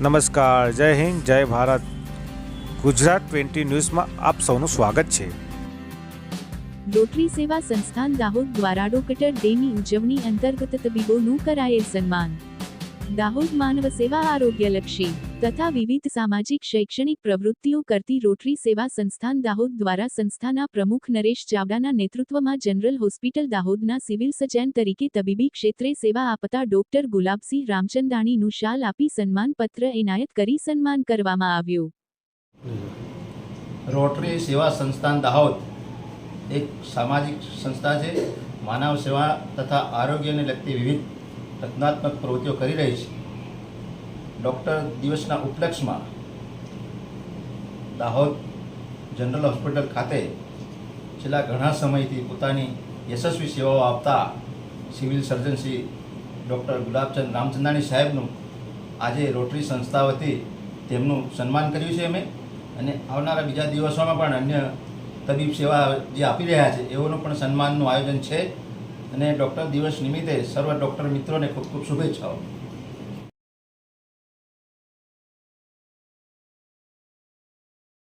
નમસ્કાર, જય હિન્દ, જય ભારત. ગુજરાત ટ્વેન્ટી ન્યૂઝમાં આપ સૌનું સ્વાગત છે. રોટરી સેવા સંસ્થાન દાહોદ દ્વારા ડોક્ટર ડેની ઉજવણી અંતર્ગત તબીબોનું કરાયેલ સન્માન. દાહોદ માનવ સેવા આરોગ્યલક્ષી. તથા વિવિધ સામાજિક શૈક્ષણિક પ્રવૃત્તિઓ કરતી રોટરી સેવા સંસ્થાન દાહોદ દ્વારા સંસ્થાના પ્રમુખ નરેશ ચાવડાના નેતૃત્વમાં જનરલ હોસ્પિટલ દાહોદના સિવિલ સર્જન તરીકે તબીબી ક્ષેત્રે સેવા આપતા ડોક્ટર ગુલાબસિંહ રામચંદાણીનું શાલ આપી સન્માનપત્ર એનાયત કરી સન્માન કરવામાં આવ્યું. રોટરી સેવા સંસ્થાન દાહોદ એક સામાજિક સંસ્થા છે. માનવ સેવા તથા આરોગ્યને લગતી વિવિધ રચનાત્મક પ્રવૃત્તિઓ કરી રહી છે. ડૉક્ટર દિવસના ઉપલક્ષમાં દાહોદ જનરલ હોસ્પિટલ ખાતે છેલ્લા ઘણા સમયથી પોતાની યશસ્વી સેવાઓ આપતા civil surgeon Shri doctor Gulabchand Ramchandani સાહેબનું આજે રોટરી સંસ્થા વતી તેમનું સન્માન કર્યું છે અમે અને આવનારા બીજા દિવસોમાં પણ અન્ય તબીબ સેવા જે આપી રહ્યા છે, એઓનું પણ સન્માનનું આયોજન છે. અને ડૉક્ટર દિવસ નિમિત્તે સર્વ ડૉક્ટર મિત્રોને ખૂબ ખૂબ શુભેચ્છાઓ.